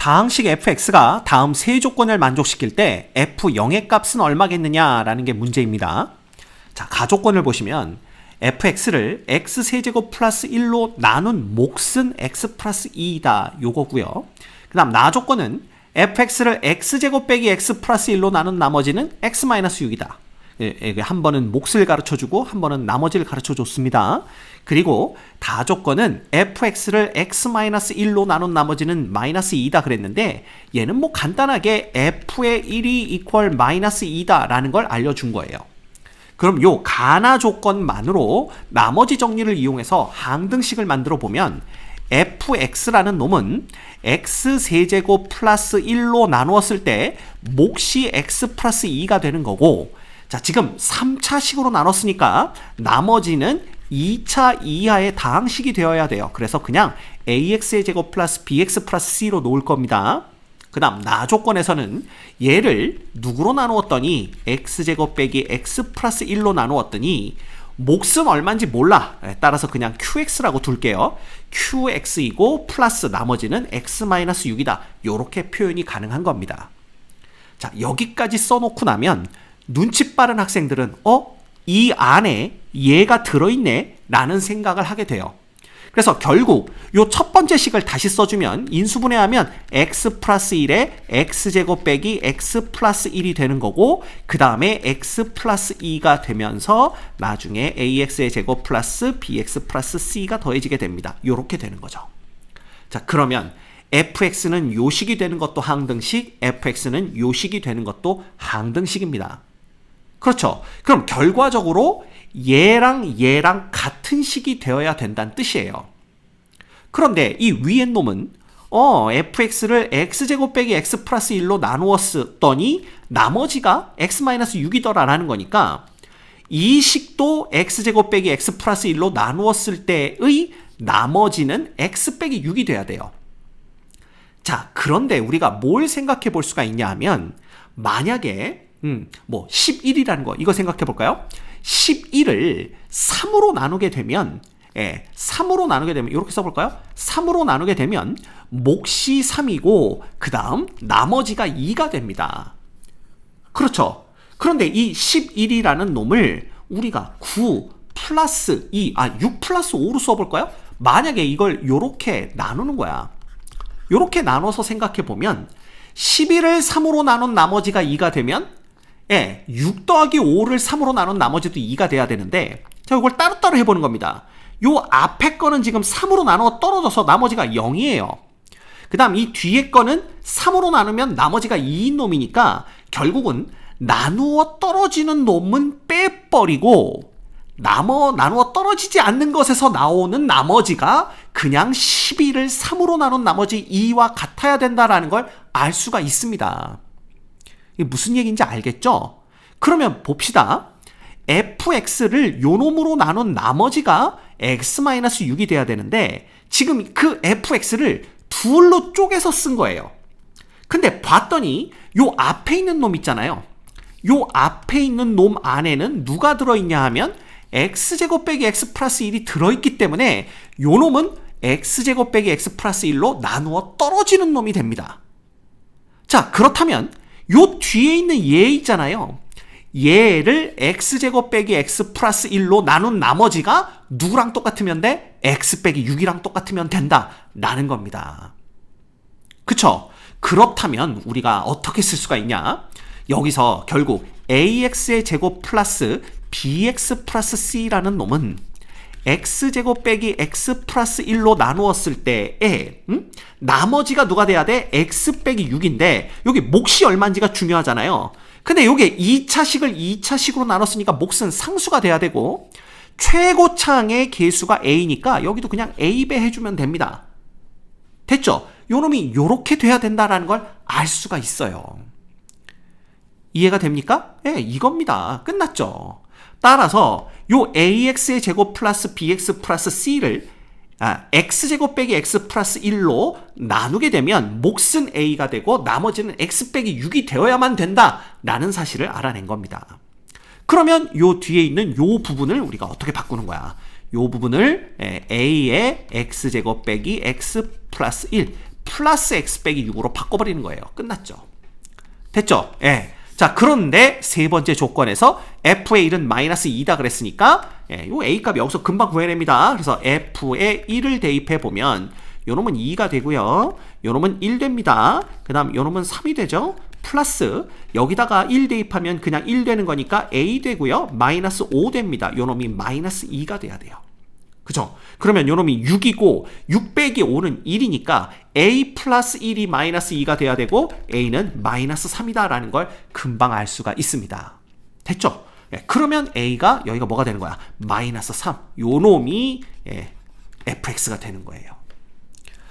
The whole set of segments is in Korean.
다항식 fx가 다음 세 조건을 만족시킬 때 f0의 값은 얼마겠느냐라는 게 문제입니다. 자, 가조건을 보시면 fx를 x세제곱 플러스 1로 나눈 몫은 x 플러스 2이다 요거고요. 그 다음 나조건은 fx를 x제곱 빼기 x 플러스 1로 나눈 나머지는 x 마이너스 6이다. 예, 예, 한 번은 몫을 가르쳐 주고 한 번은 나머지를 가르쳐 줬습니다. 그리고 다조건은 fx를 x-1로 나눈 나머지는 마이너스 2다 그랬는데 얘는 뭐 간단하게 f의 1이 이퀄 마이너스 2다 라는 걸 알려준 거예요. 그럼 요 가나 조건만으로 나머지 정리를 이용해서 항등식을 만들어 보면 fx라는 놈은 x 세제곱 플러스 1로 나누었을 때 몫이 x 플러스 2가 되는 거고 자, 지금 3차식으로 나눴으니까 나머지는 2차 이하의 다항식이 되어야 돼요. 그래서 그냥 ax의 제곱 플러스 bx 플러스 c로 놓을 겁니다. 그 다음 나 조건에서는 얘를 누구로 나누었더니 x제곱 빼기 x 플러스 1로 나누었더니 몫은 얼마인지 몰라. 예, 따라서 그냥 qx라고 둘게요. qx이고 플러스 나머지는 x-6이다. 이렇게 표현이 가능한 겁니다. 자, 여기까지 써놓고 나면 눈치 빠른 학생들은 어? 이 안에 얘가 들어있네? 라는 생각을 하게 돼요. 그래서 결국 요 첫 번째 식을 다시 써주면 인수분해하면 x 플러스 1에 x제곱 빼기 x 플러스 1이 되는 거고 그 다음에 x 플러스 2가 되면서 나중에 ax의 제곱 플러스 bx 플러스 c가 더해지게 됩니다. 요렇게 되는 거죠. 자 그러면 fx는 요식이 되는 것도 항등식, fx는 요식이 되는 것도 항등식입니다. 그렇죠. 그럼 결과적으로 얘랑 얘랑 같은 식이 되어야 된다는 뜻이에요. 그런데 이 위의 놈은 어, fx를 x제곱 빼기 x 플러스 1로 나누었더니 나머지가 x-6이더라라는 거니까 이 식도 x제곱 빼기 x 플러스 1로 나누었을 때의 나머지는 x 빼기 6이 돼야 돼요. 자, 그런데 우리가 뭘 생각해 볼 수가 있냐 하면 만약에 음, 뭐 11이라는 거 이거 생각해 볼까요? 11을 3으로 나누게 되면 예, 3으로 나누게 되면 이렇게 써 볼까요? 3으로 나누게 되면 몫이 3이고 그다음 나머지가 2가 됩니다. 그렇죠. 그런데 이 11이라는 놈을 우리가 9 플러스 2, 아, 6 플러스 5로 써 볼까요? 만약에 이걸 요렇게 나누는 거야. 요렇게 나눠서 생각해 보면 11을 3으로 나눈 나머지가 2가 되면 예, 6 더하기 5를 3으로 나눈 나머지도 2가 돼야 되는데 자, 이걸 따로따로 해보는 겁니다. 요 앞에 거는 지금 3으로 나누어 떨어져서 나머지가 0이에요. 그 다음 이 뒤에 거는 3으로 나누면 나머지가 2인 놈이니까 결국은 나누어 떨어지는 놈은 빼버리고 나머, 나누어 떨어지지 않는 것에서 나오는 나머지가 그냥 11을 3으로 나눈 나머지 2와 같아야 된다라는 걸 알 수가 있습니다. 이게 무슨 얘기인지 알겠죠? 그러면 봅시다. fx를 요 놈으로 나눈 나머지가 x-6이 돼야 되는데 지금 그 fx를 둘로 쪼개서 쓴 거예요. 근데 봤더니 요 앞에 있는 놈 있잖아요. 요 앞에 있는 놈 안에는 누가 들어있냐 하면 x제곱 빼기 x 플러스 1이 들어있기 때문에 요 놈은 x제곱 빼기 x 플러스 1로 나누어 떨어지는 놈이 됩니다. 자, 그렇다면 요 뒤에 있는 얘 있잖아요. 얘를 x제곱 빼기 x 플러스 1로 나눈 나머지가 누구랑 똑같으면 돼? x 빼기 6이랑 똑같으면 된다. 라는 겁니다. 그쵸? 그렇다면 우리가 어떻게 쓸 수가 있냐? 여기서 결국 ax의 제곱 플러스 bx 플러스 c라는 놈은 x제곱 빼기 x 플러스 1로 나누었을 때에 음? 나머지가 누가 돼야 돼? x 빼기 6인데 여기 몫이 얼마인지가 중요하잖아요. 근데 요게 2차식을 2차식으로 나눴으니까 몫은 상수가 돼야 되고 최고창의 개수가 a니까 여기도 그냥 a배 해주면 됩니다. 됐죠? 요 놈이 요렇게 돼야 된다라는 걸 알 수가 있어요. 이해가 됩니까? 예, 네, 이겁니다. 끝났죠. 따라서 요 ax의 제곱 플러스 bx 플러스 c를 아, x제곱 빼기 x 플러스 1로 나누게 되면 몫은 a가 되고 나머지는 x 빼기 6이 되어야만 된다라는 사실을 알아낸 겁니다. 그러면 요 뒤에 있는 요 부분을 우리가 어떻게 바꾸는 거야? 요 부분을 a의 x제곱 빼기 x 플러스 1 플러스 x 빼기 6으로 바꿔버리는 거예요. 끝났죠. 됐죠? 예. 자, 그런데 세 번째 조건에서 f의 1은 마이너스 2다 그랬으니까 예, 요 a 값 여기서 금방 구해냅니다. 그래서 f의 1을 대입해 보면 요놈은 2가 되고요. 요놈은 1 됩니다. 그 다음 요놈은 3이 되죠. 플러스 여기다가 1 대입하면 그냥 1 되는 거니까 a 되고요. 마이너스 5 됩니다. 요놈이 마이너스 2가 돼야 돼요. 그죠? 그러면 요놈이 6이고 6 빼기 5는 1이니까 a 플러스 1이 마이너스 2가 돼야 되고 a는 마이너스 3이다라는 걸 금방 알 수가 있습니다. 됐죠? 예, 그러면 a가 여기가 뭐가 되는 거야? 마이너스 3. 요 놈이 예, fx가 되는 거예요.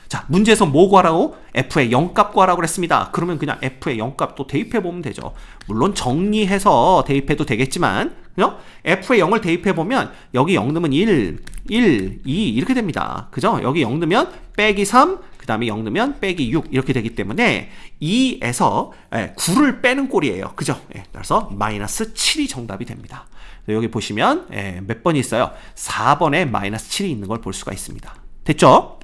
자, 문제에서 뭐 구하라고? f의 0값 구하라고 그랬습니다. 그러면 그냥 f의 0값 또 대입해 보면 되죠. 물론 정리해서 대입해도 되겠지만, 그죠? f의 0을 대입해 보면 여기 0 넣으면 1, 1, 2 이렇게 됩니다. 그죠? 여기 0 넣으면 빼기 3, 그 다음에 0 넣으면 빼기 6 이렇게 되기 때문에 2에서 9를 빼는 꼴이에요. 그죠? 예, 따라서 마이너스 7이 정답이 됩니다. 여기 보시면 예, 몇 번이 있어요? 4번에 마이너스 7이 있는 걸 볼 수가 있습니다. 됐죠?